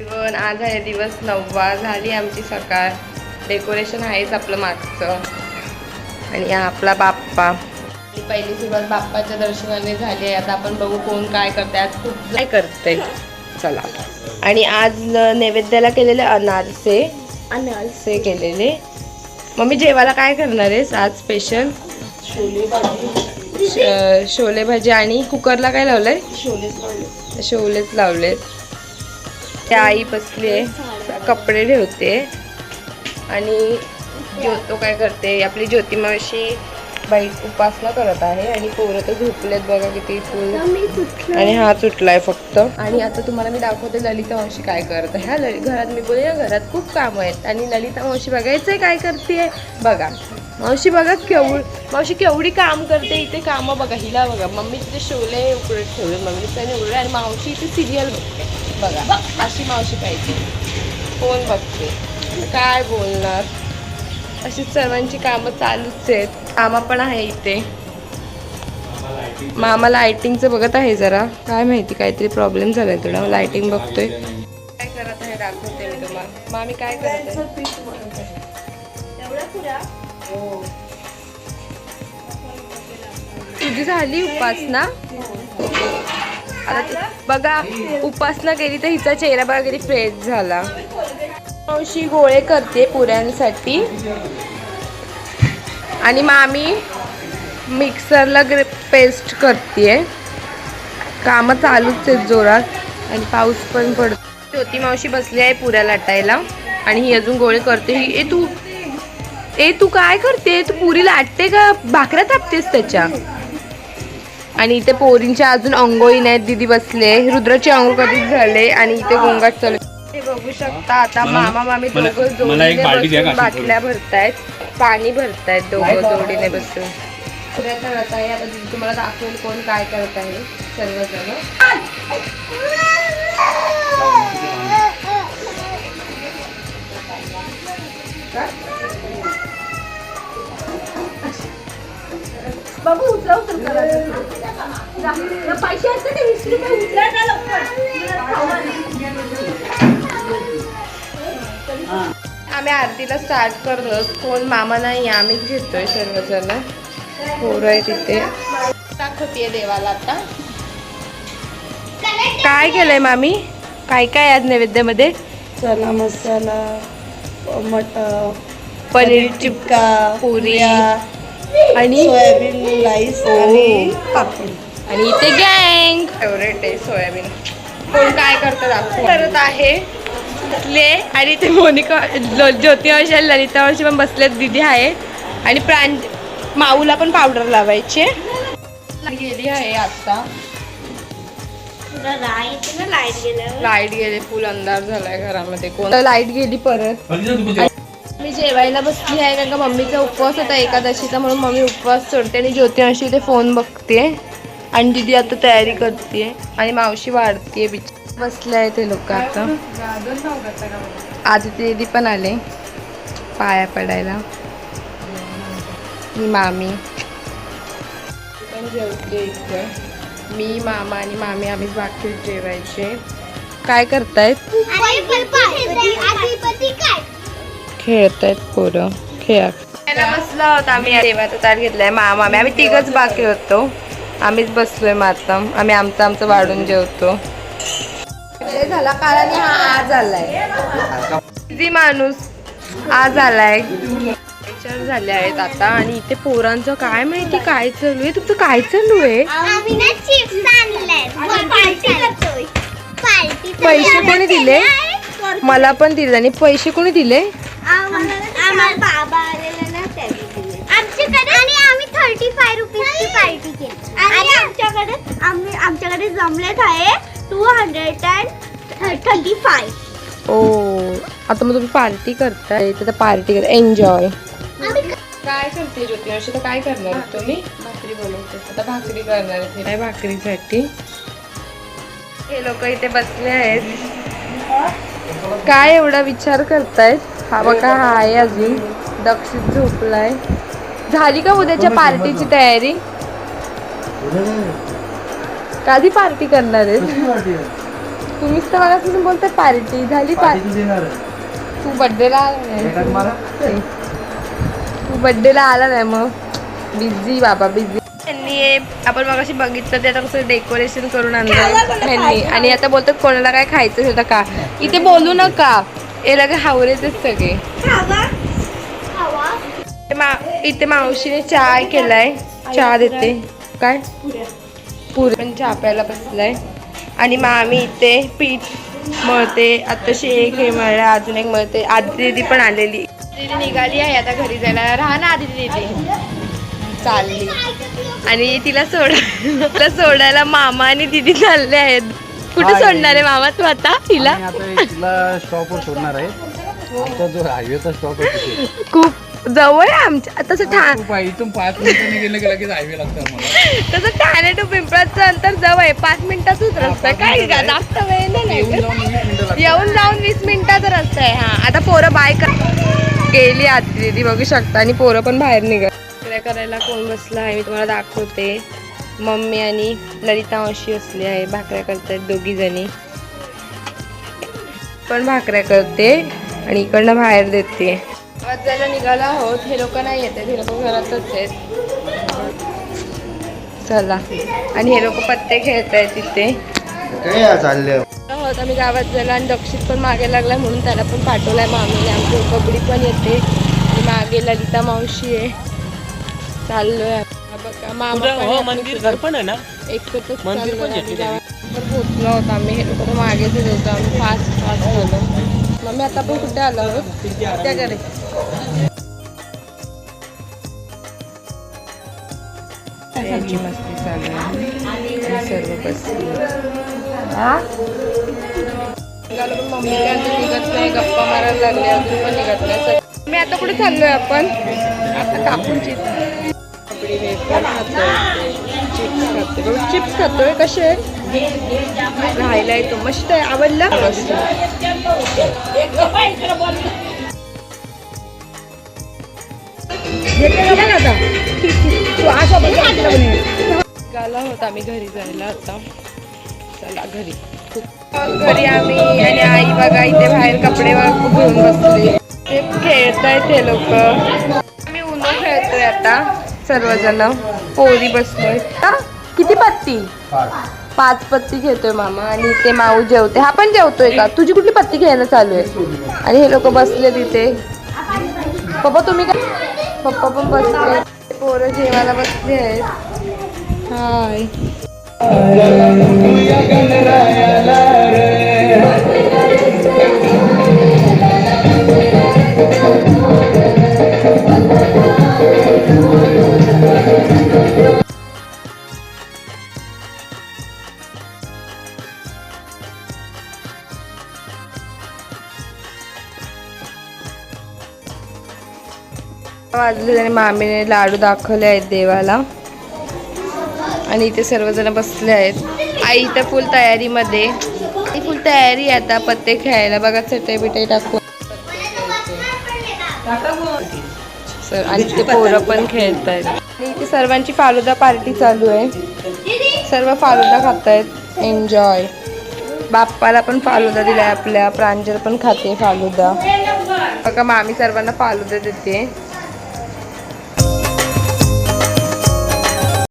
पण आज आहे दिवस नववा झाली आमची सकाळ. डेकोरेशन आहेच आपलं मागचं. आणि आपला बाप्पा. पहिली सुरुवात बाप्पाच्या दर्शनाने झाली आहे. आता आपण बघू कोण काय करते आज खूप काय करते चला. आणि आज नैवेद्याला केलेले अनारसे. अनारसे केलेले. मम्मी जेवायला काय करणार आहेस आज स्पेशल छोले भाजी. शोले भाजी आणि कुकरला काय लावलंय? छोलेच लावले. शोलेच लावलेत. आई बसली कपडे ठेवते आणि ज्योतो काय करते आपली ज्योती मावशी बाई उपासना करत आहे आणि पोरं तर झोपलेत बघा किती फुल. आणि हा तुटलाय फक्त. आणि आता तुम्हाला मी दाखवते ललिता मावशी काय करत आहे. हा ललित घरात मी बोलले ना घरात खूप कामं आहेत. आणि ललिता मावशी बघायचंय काय करते बघा. मावशी बघा केवढ मावशी केवढी काम करते इथे कामं बघा हिला बघा. मम्मी तिथे शोले उकडत ठेवले मम्मी त्याने उघडले आणि मावशी इथे सिरियल बघते. बघा अशी मावशी पाहिजे. कोण बघते? काय बोलणार? अशी सर्वांची कामं चालूच आहेत. कामं पण आहे इथे. मामा लायटिंगचं बघत आहे जरा. काय माहिती काहीतरी प्रॉब्लेम झालाय थोडा. लायटिंग बघतोय. काय करत आहे दाखवते मी तुम्हाला. मामी काय करत आहे? तुझी झाली उपासना? आता बघा उपासना केली तर हिचा चेहरा बघा किती फ्रेश झाला. मावशी गोळे करते पुऱ्यांसाठी. आणि मामी मिक्सरला ग्रे पेस्ट करते कामं चालूच आहेत जोरात. आणि पाऊस पण पडतो. ज्योती मावशी बसली आहे पुऱ्या लाटायला. आणि ही अजून गोळे करते. ही ए तू ए तू काय करते? तू पुरी लाटते का? भाकऱ्या थापतेस त्याच्या? आणि इथे पोरींच्या अजून अंघोळी नाहीत दिदी बसले. रुद्राची अंघोळ कधीच झाले आणि इथे गोंगाट चालू. बघू शकता आता मामा मामी दोघं? बाटल्या भरतायत पाणी भरतायत दोघं जोडीने बसून. आता तुम्हाला दाखवेल कोण काय करत आहे. सर्वजण. पैसे ते ना लवकर. आम्ही आरतीला स्टार्ट करतो कोण मामा नाही आम्हीच घेतोय सर्वजण. पोरं आहे तिथे दाखवतीये देवाला आता. काय केलंय मामी? काय काय आज नैवेद्यामध्ये? चना मसाला मटर पनीर टिक्का पुरी. पुऱ्या, आणि? सोयाबीन राईस हो. आणि पापड. आणि इथे गँग. फेवरेट आहे सोयाबीन. कोण काय करतं दाखव. करत आहे. ले आणि ते मोनिका ज्योती आणि ललिता मावशी पण बसलेत. दिदी आहे. आणि प्रां माऊला पण पावडर लावायचे गेली आहे आता. लाइट गेली फुल अंधार झालाय घरामध्ये. कोण? लाइट गेली परत. मी जेवायला बसली आहे कारण का मम्मीचा उपवास होता एकादशीचा म्हणून मम्मी उपवास सोडते आणि ज्योती मावशी इथे फोन बघते. आणि दीदी आता तयारी करते आणि मावशी वाढते बिच बसले आहे ते लोक आता. आदिती दीदी पण आले. पाया पडायला. मी मामी. पण जेवते इथे मी मामा आणि मामी आम्ही बाकी जेवायचे. काय करतायत? खेळतायत पोरं. खेळा. बसलो आहोत आम्ही. ताट घेतलाय मामा. आम्ही आम्ही तिघच बाकी होतो. आम्हीच बसलोय माता आम्ही आमचं आमचं वाढून जेवतो. झाला काल आणि हा आज आलाय. किती माणूस. आज आलाय. लेक्चर झाले आहेत आता आणि इथे पोरांचं काय माहिती काय चालू आहे? तुमचं काय चालू आहे? आम्ही ना चिप्स आणले पार्टी करतोय पार्टी पैसे कोणी दिले? मला पण दिले आणि पैसे कोणी दिले? आम्हाला बाबा आलेला ना थर्टी फाय रुपीजची पार्टी केली. आणि आमच्याकडे आम्ही आमच्याकडे जमलेत आहे two hundred and thirty five ओ आता मग तुम्ही पार्टी करताय तर पार्टी कर एन्जॉय काय करते ज्योती अशी तर काय करणार तुम्ही? भाकरी बनवते. आता भाकरी करणार आहे. काय भाकरीसाठी? हे लोक इथे बसले आहेत. काय एवढा विचार करतायत? हा बघा हा आहे अजून. दक्षित झोपलाय. झाली का उद्याच्या पार्टीची तयारी? कधी पार्टी करणार आहे? तुम्हीच तर मला तुम्ही बोलताय पार्टी. झाली पार्टी देणार तू बर्थडेला आला नाही. मला? तू बर्थडेला आला नाही मग. बिझी बाबा बिझी त्यांनी आपण मगाशी बघितलं ते आता कसं डेकोरेशन करून आणलं. त्यांनी आणि आता बोलतात कोणाला काय खायचं तर का? इथे बोलू नका. हे लगे हावरेच सगळे. मा- इथे मावशीने चहा केलाय. चहा देते. काय? पुरे पण चहा प्यायला बसलाय. आणि मग आम्ही इथे पीठ मळते. आताशी एक हे मळलं अजून एक मळते. आदिती दीदी पण आलेली. दीदी निघाली आहे आता घरी जायला. राहा ना आदिती दीदी चालली. आणि तिला सोड तिला सोडायला मामा आणि दीदी चालले आहेत. कुठे. सोडणार आहे मामा तू आता तिला? स्टॉपवर सोडणार आहे. खूप जवळ आहे आमच्या. तसं ठाण. इथून पाच मिनिटांनी गेलं की लगेच हायवे लागतं तसं ठाणे टू पिंपळाचं अंतर जवळ आहे. पाच मिनिटाचाच रस्ता काय का जास्त वेळ नाही येऊन. जाऊन वीस मिनिटं लागतात. येऊन जाऊन वीस मिनिटाचा रस्ता आहे. हा आता पोरं बाय कर गेली आधी दिदी बघू शकता. आणि पोरं पण बाहेर निघत भाकऱ्या करायला कोण बसला आहे? मी तुम्हाला दाखवते. मम्मी आणि ललिता मावशी बसली आहे. भाकऱ्या करतायत दोघी जणी. पण भाकऱ्या करते आणि इकडनं बाहेर देते. आज जायला निघाला आहोत. हे लोक नाही येत हे लोक घरातच आहेत. चला. आणि हे लोक पत्ते खेळत आहेत तिथे आहोत. आम्ही गावात झाला आणि दक्षित पण मागे लागला म्हणून त्याला पण पाठवलाय मामीने. आमची कबडी पण येते. आणि मागे ललिता मावशी आहे. चाललोय बघा मामा हो मंदिर घर पण आहे ना? आम्ही होतो हे लोक मागेच होतो. आम्ही फास्ट फास्ट झालो मग मी आता पण कुठे आलो आहोत? त्या घरी त्यांची मस्ती चालू आहे सर्व बसली हा मम्मी काय निघत नाही गप्पा मारायला लागले अजून पण निघत नाही मी आता कुठे चाललोय आपण आता कापून चिप्स चिप्स खातोय चिप्स खातोय कसे राहायला येतो मस्त आहे आवडला गाला होता आम्ही घरी जायला आता. चला घरी. घरी आम्ही आणि आई बघा इथे बाहेर कपडे घेऊन बसले. ते खेळतायत ते लोक. आम्ही उन्हा खेळतोय आता सर्वजण. पोरी बसलोय? किती पत्ती? पाच पत्ती खेळतोय मामा आणि ते माऊ जेवते. हा पण जेवतोय का? तुझी कुठली पत्ती खेळणं चालू आहे? आणि हे लोक बसले तिथे पप्पा तुम्ही काय पप्पा पण बसले पोरं जेवायला बसले आहेत. हाय. वाजले आणि मामीने लाडू दाखवले आहेत देवाला. आणि इथे सर्वजण बसले आहेत. आई तर फुल तयारीमध्ये. आई फुल तयारी आहे आता पत्ते खेळायला. बघा चटई बिटई टाकून. सर आणि ते पोरं पण खेळत आहेत आणि इथे सर्वांची फालुदा पार्टी चालू आहे. सर्व फालुदा खात आहेत एन्जॉय बाप्पाला पण फालुदा दिलाय आपल्या. प्रांजल पण खाते फालुदा. बघा मामी सर्वांना फालुदा देते.